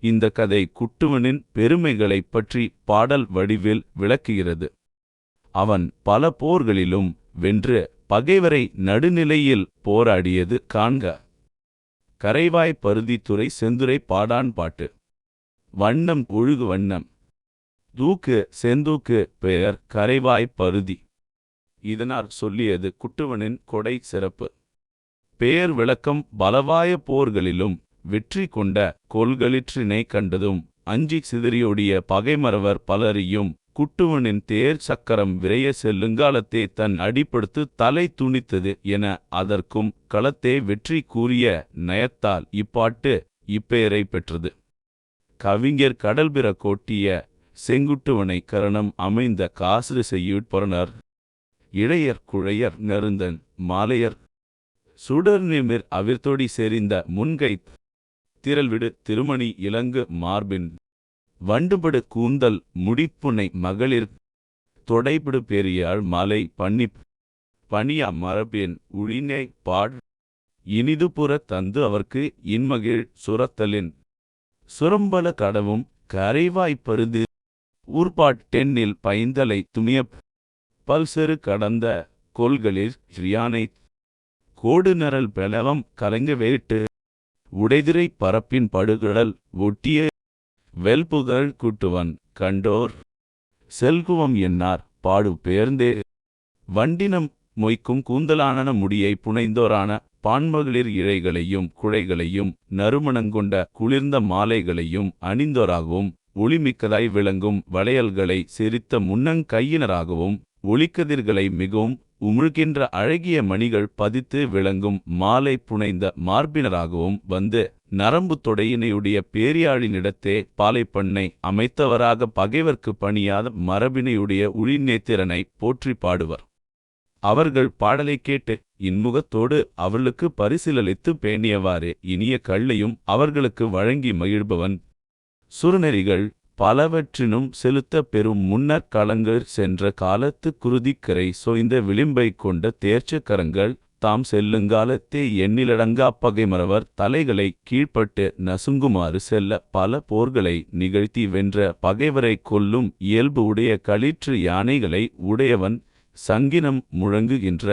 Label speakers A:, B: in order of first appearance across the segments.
A: இந்த கதை குட்டுவனின் பெருமைகளைப் பற்றி பாடல் வடிவில் விளக்குகிறது. அவன் பல போர்களிலும் வென்று பகைவரை நடுநிலையில் போராடியது காண்க. கரைவாய் பருதித்துறை செந்துரை பாடான் பாட்டு. வண்ணம் ஒழுகு வண்ணம். தூக்கு செந்தூக்கு பெயர் கரைவாய் பருதி. இதனார் சொல்லியது குட்டுவனின் கொடை சிறப்பு. பெயர் விளக்கம் பலவாய போர்களிலும் வெற்றி கொண்ட கொள்களிற்றினை கண்டதும் அஞ்சி சிதறியோடிய பகைமறவர் பலரையும் குட்டுவனின் தேர் சக்கரம் விரைய செல்லுங்காலத்தே தன் அடிப்படுத்து தலை துணித்தது என அதற்கும் களத்தே வெற்றி கூறிய நயத்தால் இப்பாட்டு இப்பெயரை பெற்றது. கவிஞர் கடல்பிற கோட்டிய செங்குட்டுவனை கரணம் அமைந்த காசு செய்யுட்பொறனர் இளையர் குழையர் நெருந்தன் மாலையர். சுடர் நிமிர் அவிர்த்தொடி செறிந்த முன்கை திரள்விடு திருமணி இலங்கு மார்பின். வண்டுபடு கூந்தல் முடிப்புனை மகளிர். தொடைபிடு பெரியாள் மாலை பன்னிப். பணியா மரபின் உழினை பாட். இனிதுபுற தந்து அவர்க்கு இன்மகிழ் சுரத்தலின். சுரம்பல கடவும் கரைவாய்ப்பருது ஊர்பாட்டெண்ணில் பைந்தலை துணியப். பல்செரு கடந்த கொள்களில் யானை கோடு நரல் பெலவம் கலங்க வேட்டு. உடைதிரை பரப்பின் படுகடல் ஒட்டிய வெல்புகழ் குட்டுவன் கண்டோர். செல்குவம் என்னார்? பாடு பெயர்ந்தே. வண்டினம் மொய்க்கும் கூந்தலான முடியை புனைந்தோரான பான்மகளிர் இழைகளையும் குழைகளையும் நறுமணங்கொண்ட குளிர்ந்த மாலைகளையும் அணிந்தோராகவும் ஒளிமிக்கதாய் விளங்கும் வளையல்களை சிரித்த முன்னங் கையினராகவும் ஒளிக்கதிர்களை மிகவும் உமிழ்கின்ற அழகிய மணிகள் பதித்து விளங்கும் மாலை புனைந்த மார்பினராகவும் வந்து நரம்பு தொடையினையுடைய பேரியாழினிடத்தே பாலைப்பண்ணை அமைத்தவராக பகைவர்க்கு பணியாத மரபினையுடைய உழிநேத்திரனை போற்றி பாடுவர். அவர்கள் பாடலை கேட்டு இன்முகத்தோடு அவர்களுக்கு பரிசிலளித்து பேணியவாறு இனிய கள்ளையும் அவர்களுக்கு வழங்கி மகிழ்பவன். சுருநெறிகள் பலவற்றினும் செலுத்த பெறும் முன்னர் களங்கள் சென்ற காலத்து குருதிக்கரை சொய்ந்த விளிம்பை கொண்ட தேர்ச்சக்கரங்கள் தாம் செல்லுங்காலத்தே எண்ணிலடங்கா பகைமறவர் தலைகளை கீழ்ப்பட்டு நசுங்குமாறு செல்ல பல போர்களை நிகழ்த்தி வென்ற பகைவரை கொல்லும் இயல்பு உடைய களிற்று யானைகளை உடையவன் சங்கினம் முழங்குகின்ற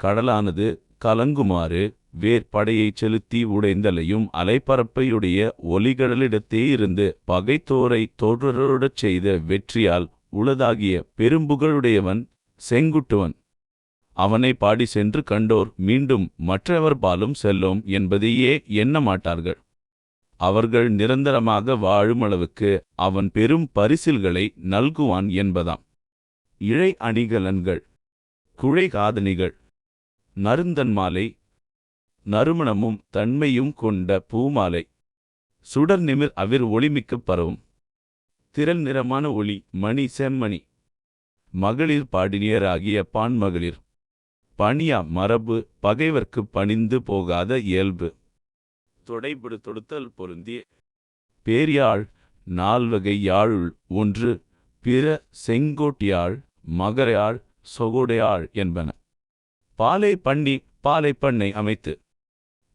A: கடலானது கலங்குமாறு வேற்படையைச் செலுத்தி உடைந்தலையும் அலைப்பரப்பையுடைய ஒலிகடலிடத்தே இருந்து பகைத்தோரை தோற்றரோடச் செய்த வெற்றியால் உளதாகிய பெரும்புகழுடையவன் செங்குட்டுவன். அவனை பாடி சென்று கண்டோர் மீண்டும் மற்றவர் பாலும் செல்லோம் என்பதையே எண்ண மாட்டார்கள் அவர்கள் நிரந்தரமாக வாழும் அளவுக்கு அவன் பெரும் பரிசில்களை நல்குவான் என்பதாம். இழை அணிகலன்கள் குழை காதணிகள் நருந்தன் மாலை நறுமணமும் தன்மையும் கொண்ட பூமாலை. சுடர் நிமிர் அவிர் ஒளிமிக்க பரவும். திரள் நிறமான ஒளி மணி செம்மணி. மகளிர் பாடினியராகிய பான்மகளிர். பணியா மரபு பகைவர்க்கு பணிந்து போகாத இயல்பு. தொடைபடு தொடுத்தல் பொருந்திய பேரியாழ் நால்வகை யாழுள் ஒன்று பிற செங்கோட்டியாழ் மகரையாழ் சொகோடையாழ் என்பன. பாலை பண்ணி பாலை பண்ணை அமைத்து.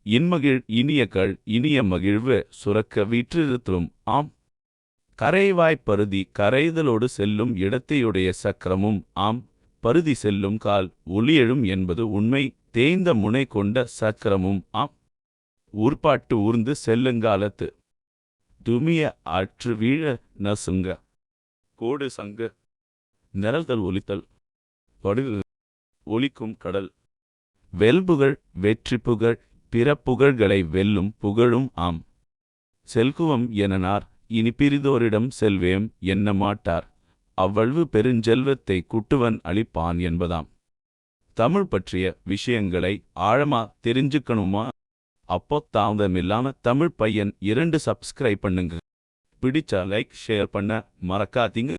A: இன்மகிழ் இனிய கள் இனிய மகிழ்வு சுரக்க வீற்றிருத்தும் ஆம். கரைவாய்ப் பருதி கரைதலோடு செல்லும் இடத்தையுடைய சக்கரமும் ஆம். பருதி செல்லும் கால் ஒளியெழும் என்பது உண்மை தேய்ந்த முனை கொண்ட சக்கரமும் ஆம். உற்பாட்டு ஊர்ந்து செல்லுங்காலத்து துமிய ஆற்று வீழ நசுங்க கோடு சங்க நிரல்தல் ஒலித்தல் படுகு ஒலிக்கும் கடல் வெல்புகழ் வெற்றி புகழ் பிற புகழ்களை வெல்லும் புகழும் ஆம். செல்குவம் எனனார் இனி பிரிதோரிடம் செல்வேம் என்ன மாட்டார்? அவ்வளவு பெருஞ்செல்வத்தை குட்டுவன் அளிப்பான் என்பதாம். தமிழ் பற்றிய விஷயங்களை ஆழமா தெரிஞ்சுக்கணுமா? அப்போ தாமதமில்லாம தமிழ் பையன் இரண்டு சப்ஸ்கிரைப் பண்ணுங்க. பிடிச்சா லைக் ஷேர் பண்ண மறக்காதீங்க.